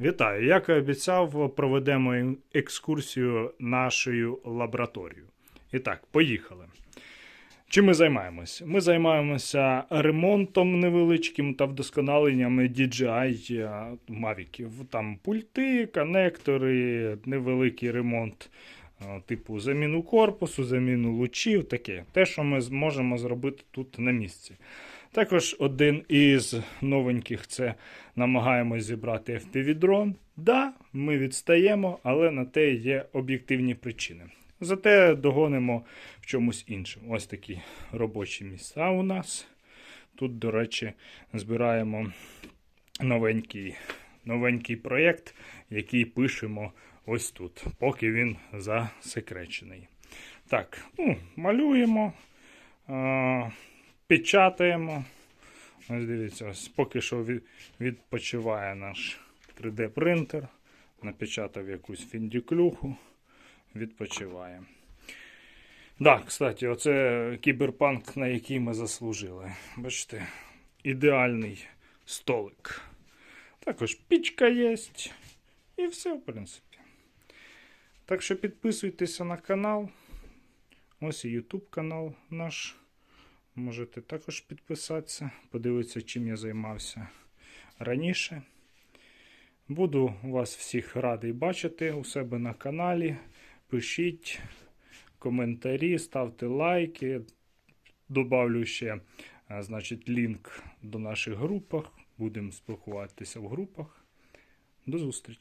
Вітаю! Як і обіцяв, проведемо екскурсію нашою лабораторією. І так, поїхали. Чим ми займаємося? Ми займаємося ремонтом невеличким та вдосконаленням DJI е, мавіків. Там пульти, конектори, невеликий ремонт, е, типу заміну корпусу, заміну лучів, таке. Те, що ми зможемо зробити тут на місці. Також один із новеньких це намагаємось зібрати FPV-дрон. Да, ми відстаємо, але на те є об'єктивні причини. Зате догонимо в чомусь іншому. Ось такі робочі місця у нас. Тут, до речі, збираємо новенький, новенький проєкт, який пишемо ось тут, поки він засекречений. Так, ну, малюємо, а, печатаємо. Ось дивіться, ось поки що від- відпочиває наш 3D-принтер. Напечатав якусь фіндіклюху, відпочиває. Так, кстати, оце кіберпанк, на який ми заслужили. Бачите, ідеальний столик. Також пічка є. І все, в принципі. Так що підписуйтеся на канал. Ось і YouTube канал наш. Можете також підписатися, подивитися, чим я займався раніше. Буду вас всіх радий бачити у себе на каналі. Пишіть коментарі, ставте лайки. Добавлю ще значить, лінк до наших групах. Будемо спілкуватися в групах. До зустрічі!